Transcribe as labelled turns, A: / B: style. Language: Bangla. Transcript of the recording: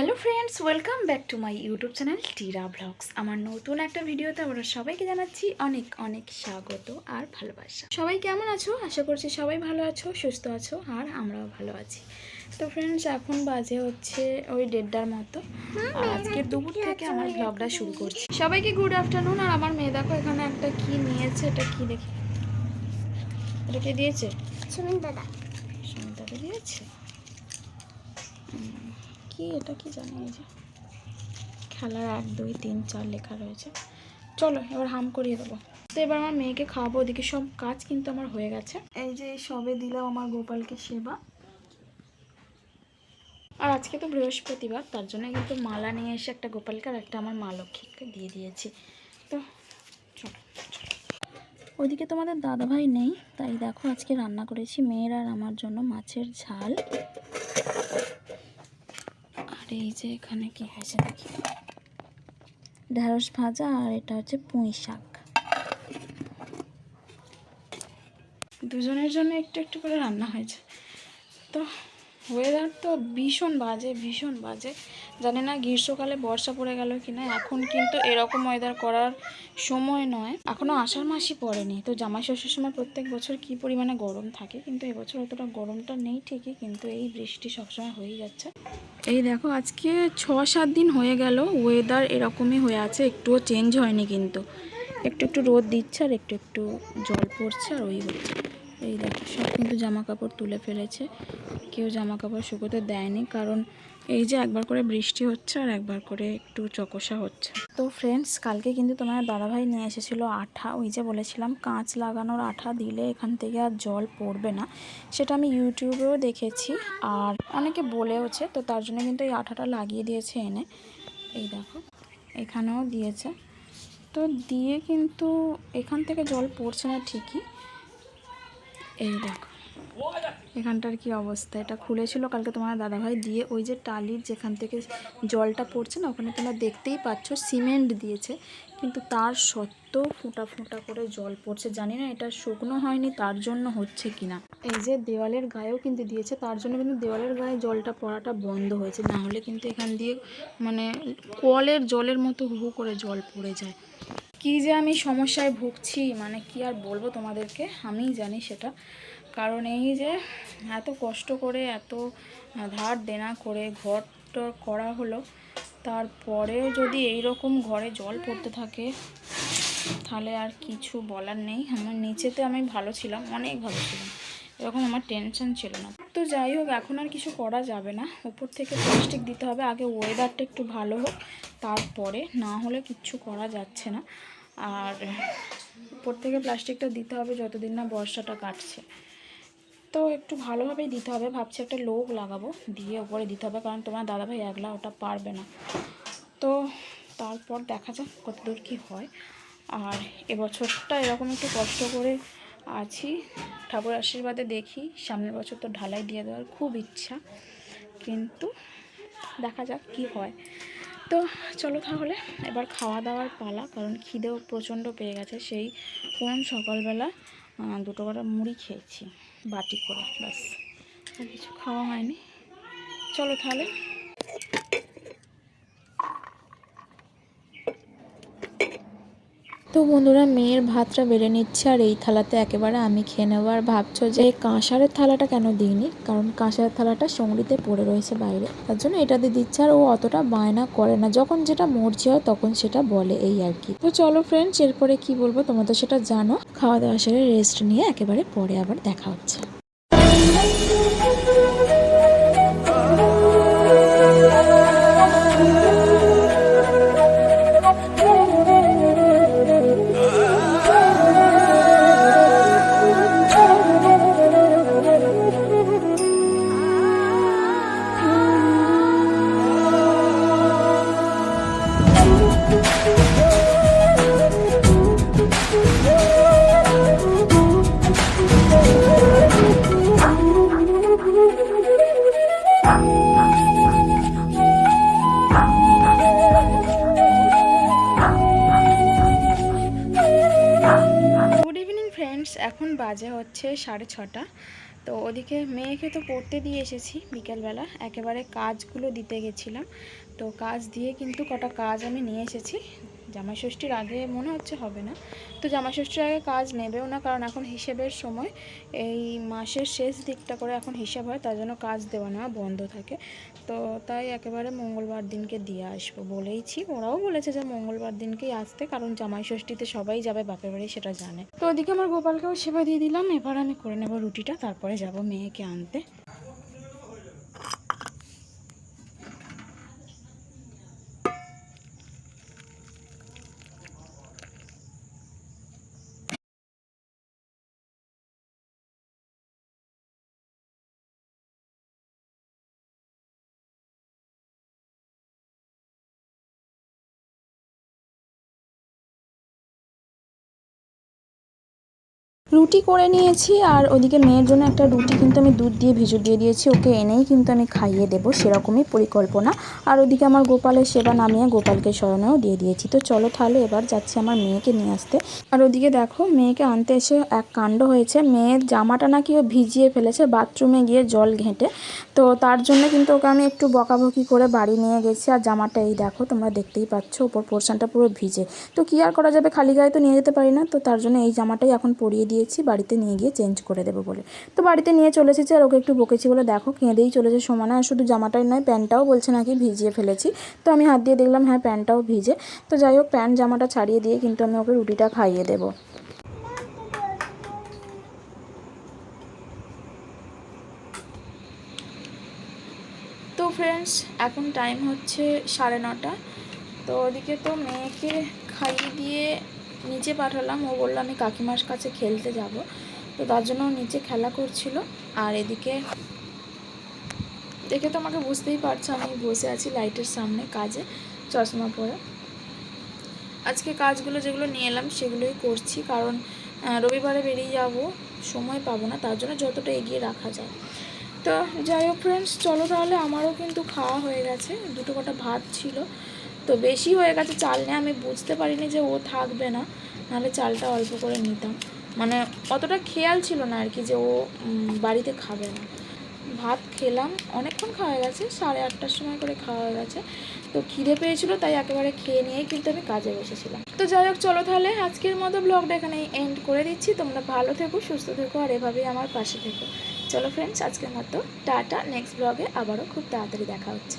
A: Hello friends welcome back to my YouTube channel টিরা blogs. আমার নতুন একটা ভিডিওতে আমরা সবাইকে জানাচ্ছি অনেক অনেক স্বাগত আর ভালোবাসা। সবাই কেমন আছো? আশা করছি সবাই ভালো আছো সুস্থ আছো আর আমরাও ভালো আছি। তো ফ্রেন্ডস এখন বাজে হচ্ছে ওই দেড়টার মতো। আজকের দুপুর থেকে আমার ব্লগটা শুরু করছি। সবাইকে গুড আফটারনুন আর আমার মেয়ে দেখো এখানে একটা কি নিয়েছে এটা কি দেখি। এটা কে দিয়েছে?
B: সুমিন দাদা।
A: সুমিতাকে দিয়েছে। উম, কি এটা কি জানি এই যে। খেলার এক দুই তিন চার লেখা রয়েছে। চলো এবার হাম করিয়ে দেবো। তো এবার আমার মেয়েকে খাওয়াবো ওদিকে সব কাজ কিন্তু আমার হয়ে গেছে। এই যে সবে দিলাম আমার গোপালকে সেবা। আর আজকে তো বৃহস্পতিবার তার জন্য কিন্তু মালা নিয়ে এসে একটা গোপালকে আর একটা আমার মা লক্ষ্মীকে দিয়ে দিয়েছি। তো চলো ওইদিকে তোমাদের দাদাভাই নেই তাই দেখো আজকে রান্না করেছি মেয়ের আর আমার জন্য মাছের ঝাল। আর এই যে এখানে কি হয়েছে দেখি। ঢেঁড়স ভাজা আর এটা হচ্ছে পুঁই শাক। দুজনের জন্য একটু একটু করে রান্না হয়েছে। তো ওয়েদার তো ভীষণ বাজে ভীষণ বাজে। জানি না গ্রীষ্মকালে বর্ষা পড়ে গেল কি না এখন কিন্তু এরকম ওয়েদার করার সময় নয়। এখনও আষাঢ় মাসই পড়েনি, তো জামাই ষষ্ঠীর সময় প্রত্যেক বছর কি পরিমাণে গরম থাকে? কিন্তু এবছর অতটা গরমটা নেই ঠিকই, কিন্তু এই বৃষ্টি সবসময় হয়েই যাচ্ছে। এই দেখো, আজকে ছ সাত দিন হয়ে গেল ওয়েদার এরকমই হয়ে আছে, একটুও চেঞ্জ হয়নি কিন্তু। একটু একটু রোদ দিচ্ছে আর একটু একটু জল পড়ছে আর ওই হচ্ছে। এই দেখো, সব কিন্তু জামা কাপড় তুলে ফেলেছে। কেউ জামা কাপড় শুকোতে দেয়নি, কারণ এই যে একবার করে বৃষ্টি হচ্ছে আর একবার করে একটু চকসা হচ্ছে। তো ফ্রেন্ডস কালকে কিন্তু তোমার দাদাভাই নিয়ে এসেছিল আঠা। ওই যে বলেছিলাম, কাঁচ লাগানোর আঠা দিলে এখান থেকে আর জল পড়বে না। সেটা আমি ইউটিউবেও দেখেছি আর অনেকে বলেওছে, তো তার জন্য কিন্তু এই আঠাটা লাগিয়ে দিয়েছে এনে। এই দেখো, এখানেও দিয়েছে। তো দিয়ে কিন্তু এখান থেকে জল পড়ছে না ঠিকই এই দেখো, এখানটার কি অবস্থা? এটা খুলেছিল কালকে তোমার দাদাভাই দিয়ে, ওই যে টালির যেখান থেকে জলটা পড়ছে না, ওখানে তোমরা দেখতেই পাচ্ছ, সিমেন্ট দিয়েছে, কিন্তু তার সত্ত্বেও ফুটা ফুটা করে জল পড়ছে। জানি না এটা শুকনো হয়নি, তার জন্য হচ্ছে কিনা। এই যে দেওয়ালের গায়েও কিন্তু দিয়েছে, তার জন্য কিন্তু দেওয়ালের গায়ে জলটা পড়াটা বন্ধ হয়েছে। না হলে কিন্তু এখান দিয়ে মানে কলের জলের মতো হু করে জল পড়ে যায়। কি যে আমি সমস্যায় ভুগছি মানে কি আর বলব তোমাদেরকে? আমিই জানি সেটা। কারণ এই যে এত কষ্ট করে, এত ধার দেনা করে ঘর টর করা হলো তারপরেও যদি এই রকম ঘরে জল পড়তে থাকে, তাহলে আর কিছু বলার নেই। আমার নিচেতে আমি ভালো ছিলাম, অনেক ভালো ছিলাম। এরকম আমার টেনশন ছিল না। তো যাই হোক, এখন আর কিছু করা যাবে না। উপর থেকে প্লাস্টিক দিতে হবে। আগে ওয়েদারটা একটু ভালো হোক, তারপরে না হলে কিচ্ছু করা যাচ্ছে না। আর উপর থেকে প্লাস্টিকটা দিতে হবে যতদিন না বর্ষাটা কাটছে। তো একটু ভালোভাবেই দিতে হবে। ভাবছি একটা লোক লাগাবো, দিয়ে ওপরে দিতে হবে। কারণ তোমার দাদাভাই একলা ওটা পারবে না। তো তারপর দেখা যাক কতদূর কী হয়। আর এবছরটা এরকম একটু কষ্ট করে আছি। ঠাকুর আশীর্বাদে দেখি, সামনের বছর তো ঢালাই দিয়ে দেওয়ার খুব ইচ্ছা। কিন্তু দেখা যাক কি হয়। তো চলো তাহলে, এবার খাওয়া দাওয়ার পালা, কারণ খিদেও প্রচণ্ড পেয়ে গেছে। সেই কোন সকালবেলা দুটো করে মুড়ি খেয়েছি, বাটি করে, ব্যাস। আর কিছু খাওয়া হয়নি। চলো তাহলে। তো বন্ধুরা, মেয়ের ভাতটা বেড়ে নিচ্ছে আর এই থালাতে একেবারে আমি খেয়ে নেব। আর ভাবছ যে কাঁসারের থালাটা কেন দিইনি? কারণ কাঁসারের থালাটা সঙ্গীতে পড়ে রয়েছে বাইরে। তার জন্য এটাতে দিচ্ছে আর ও অতটা বায়না করে না। যখন যেটা মরছে হয় তখন সেটা বলে এই আর কি। তো চলো ফ্রেন্ডস এরপরে কি বলব? তোমাদের সেটা জানো। খাওয়া দাওয়া সেরে রেস্ট নিয়ে একেবারে পরে আবার দেখা হচ্ছে। ফ্রেন্ডস এখন বাজে হচ্ছে সাড়ে ছটা। তো ওদিকে মেয়েকে তো পড়তে দিয়ে এসেছি বিকেলবেলা। একেবারে কাজগুলো দিতে গেছিলাম। তো কাজ দিয়ে কিন্তু কটা কাজ আমি নিয়ে এসেছি। জামাই ষষ্ঠীর আগে মনে হচ্ছে হবে না। তো জামাই ষষ্ঠীর আগে কাজ নেবেও না, কারণ এখন হিসেবের সময়। এই মাসের শেষ দিকটা করে এখন হিসাব হয়, তার জন্য কাজ দেওয়া নেওয়া বন্ধ থাকে। তো তাই একেবারে মঙ্গলবার দিনকে দিয়ে আসব বলেইছি। ওরাও বলেছে যে মঙ্গলবার দিনকেই আসতে, কারণ জামাই ষষ্ঠীতে সবাই যাবে, বাপের বাড়ি সেটা জানে। তো ওদিকে আমার গোপালকেও সেবা দিয়ে দিলাম, এবার আমি করে নেব রুটিটা, তারপরে যাব মেয়েকে আনতে। রুটি করে নিয়েছি আর ওদিকে মেয়ের জন্য একটা রুটি কিন্তু আমি দুধ দিয়ে ভিজো দিয়ে দিয়েছি, ওকে এনেই কিন্তু আমি খাইয়ে দেবো, সেরকমই পরিকল্পনা। আর ওদিকে আমার গোপালের সেবা নামিয়ে গোপালকে শয়নেও দিয়ে দিয়েছি। তো চলো তাহলে এবার যাচ্ছি আমার মেয়েকে নিয়ে আসতে। আর ওদিকে দেখো, মেয়েকে আনতে এসে এক কাণ্ড হয়েছে। মেয়ের জামাটা নাকি ও ভিজিয়ে ফেলেছে, বাথরুমে গিয়ে জল ঘেঁটে। তো তার জন্য কিন্তু ওকে আমি একটু বকাবকি করে বাড়ি নিয়ে গেছি। আর জামাটা এই দেখো, তোমরা দেখতেই পাচ্ছ, ওপর পোর্শনটা পুরো ভিজে। তো কী আর করা যাবে, খালি গায়ে তো নিয়ে যেতে পারি না। তো তার জন্য এই জামাটাই এখন পরিয়ে দিয়েছি, বাড়িতে নিয়ে গিয়ে চেঞ্জ করে দেবো বলে। তো বাড়িতে নিয়ে চলে এসেছি আর ওকে একটু বকেছি বলে, দেখো, কেঁদেই চলেছে সমানে। আর শুধু জামাটাই নয়, প্যান্টটাও বলছে নাকি ভিজিয়ে ফেলেছি। তো আমি হাত দিয়ে দেখলাম হ্যাঁ প্যান্টটাও ভিজে। তো যাই হোক, প্যান্ট, জামাটা ছাড়িয়ে দিয়ে কিন্তু আমি ওকে রুটিটা খাইয়ে দেবো। তো ফ্রেন্ডস এখন টাইম হচ্ছে সাড়ে নটা। তো ওদিকে তো মেয়েকে খাইয়ে দিয়ে নিচে পাঠালাম। ও বলল, আমি কাকিমার কাছে খেলতে যাব। তো তার জন্য নিচে খেলা করছিল। আর এদিকে দেখে তো আমাকে বুঝতেই পারছ, আমি বসে আছি লাইটের সামনে কাজে, চশমা পরে। আজকে কাজগুলো যেগুলো নিয়ে এলাম, সেগুলোই করছি। কারণ রবিবারে বেরিয়ে যাব, সময় পাবো না, তার জন্য যতটা এগিয়ে রাখা যায়। তো যাই হোক ফ্রেন্ডস চলো তাহলে, আমারও কিন্তু খাওয়া হয়ে গেছে। দুটো কটা ভাত ছিল। তো বেশি হয়ে গেছে চাল নিয়ে, আমি বুঝতে পারিনি যে ও থাকবে না। নাহলে চালটা অল্প করে নিতাম। মানে অতটা খেয়াল ছিল না আর কি যে ও বাড়িতে খাবে না। ভাত খেলাম, অনেকক্ষণ খাওয়া গেছে, সাড়ে আটটার সময় করে খাওয়া হয়ে গেছে। তো খিদে পেয়েছিল, তাই একেবারে খেয়ে নিয়েই কিন্তু আমি কাজে বসেছিলাম। তো যাই হোক, চলো তাহলে আজকের মতো ব্লগটা এখানে এন্ড করে দিচ্ছি। তোমরা ভালো থেকো, সুস্থ থেকো, আর এভাবেই আমার পাশে থেকো। চলো ফ্রেন্ডস আজকের মতো টাটা। নেক্সট ব্লগে আবারও খুব তাড়াতাড়ি দেখা হচ্ছে।